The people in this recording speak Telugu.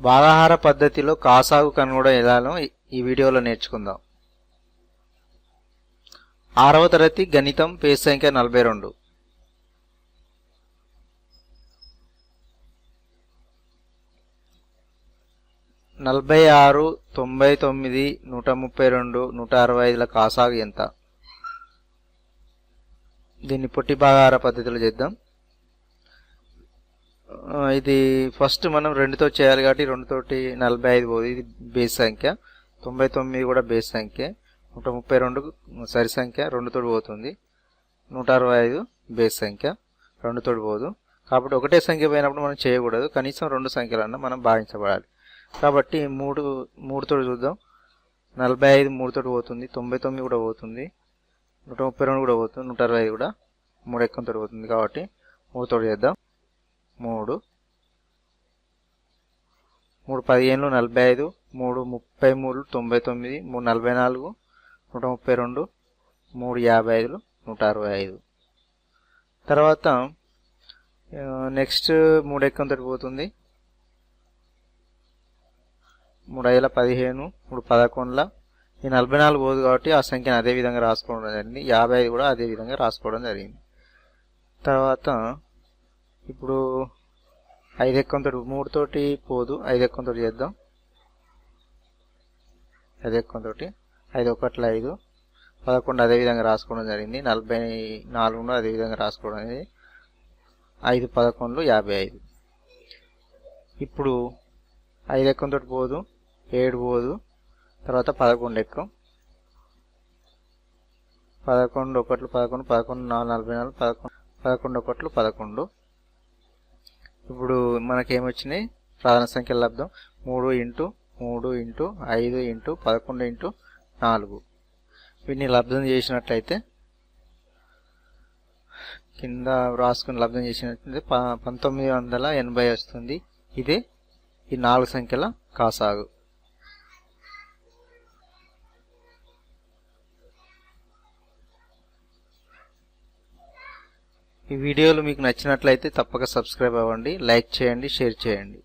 భాగాహార పద్ధతిలో కాసాగు కనుగొనడం ఎలానో ఈ- వీడియోలో నేర్చుకుందాం. ఆరవ తరగతి గణితం పేజ్ సంఖ్య నలభై రెండు. నలభై ఆరు తొంభై తొమ్మిది నూట ముప్పై రెండు నూట అరవై ఐదుల కాసాగు ఎంత? దీన్ని పొట్టి భాగాహార పద్ధతిలో చేద్దాం. ఇది ఫస్ట్ మనం రెండుతో చేయాలి కాబట్టి రెండుతోటి నలభై ఐదు పోదు. ఇది బేస్ సంఖ్య. తొంభై తొమ్మిది కూడా బేస్ సంఖ్య. నూట ముప్పై రెండు సరి సంఖ్య. రెండుతోటి పోతుంది. నూట అరవై ఐదు బేస్ సంఖ్య. రెండుతోటి పోదు. కాబట్టి ఒకటే సంఖ్య పోయినప్పుడు మనం చేయకూడదు. కనీసం రెండు సంఖ్యలన్నా మనం భావించబడాలి. కాబట్టి మూడు మూడుతోటి చూద్దాం. నలభై ఐదు మూడుతోటి పోతుంది. తొంభై తొమ్మిది కూడా పోతుంది. నూట ముప్పై రెండు కూడా పోతుంది. నూట అరవై ఐదు కూడా మూడు ఎక్కంతో పోతుంది కాబట్టి మూడుతోటి చేద్దాం. మూడు. మూడు పదిహేను నలభై ఐదు. మూడు ముప్పై మూడు తొంభై తొమ్మిది. మూడు నలభై నాలుగు నూట ముప్పై రెండు. మూడు యాభై ఐదులు నూట అరవై ఐదు. తర్వాత నెక్స్ట్ మూడు ఎక్కంతో పోతుంది? మూడు ఐదుల పదిహేను మూడు పదకొండుల. ఈ నలభై నాలుగు పోదు కాబట్టి ఆ సంఖ్యను అదే విధంగా రాసుకోవడం జరిగింది. యాభై ఐదు కూడా అదే విధంగా రాసుకోవడం జరిగింది. తర్వాత ఇప్పుడు ఐదు ఎక్కంతో మూడుతోటి పోదు ఐదు ఎక్కంతో చేద్దాం. ఐదు ఎక్కంతో ఐదు. ఒకట్ల ఐదు పదకొండు అదే విధంగా రాసుకోవడం జరిగింది. నలభై నాలుగును అదే విధంగా రాసుకోవడం అనేది ఐదు పదకొండు యాభై ఐదు. ఇప్పుడు ఐదు ఎక్కంతో పోదు ఏడు పోదు తర్వాత పదకొండు ఎక్కం పదకొండు ఒకట్లు పదకొండు పదకొండు నాలుగు నలభై నాలుగు పదకొండు పదకొండు ఒకట్లు పదకొండు. ఇప్పుడు మనకేమొచ్చినాయి? ప్రధాన సంఖ్యల లబ్ధం మూడు ఇంటూ మూడు ఇంటూ ఐదు ఇంటూ పదకొండు ఇంటూ నాలుగు. వీటిని లబ్ధం చేసినట్లయితే కింద వ్రాసుకుని లబ్ధం చేసినట్లయితే ప పంతొమ్మిది వందల ఎనభై వస్తుంది. ఇదే ఈ నాలుగు సంఖ్యల కాసాగు. ఈ వీడియోలు మీకు నచ్చినట్లయితే తప్పక సబ్స్క్రైబ్ అవ్వండి లైక్ చేయండి షేర్ చేయండి.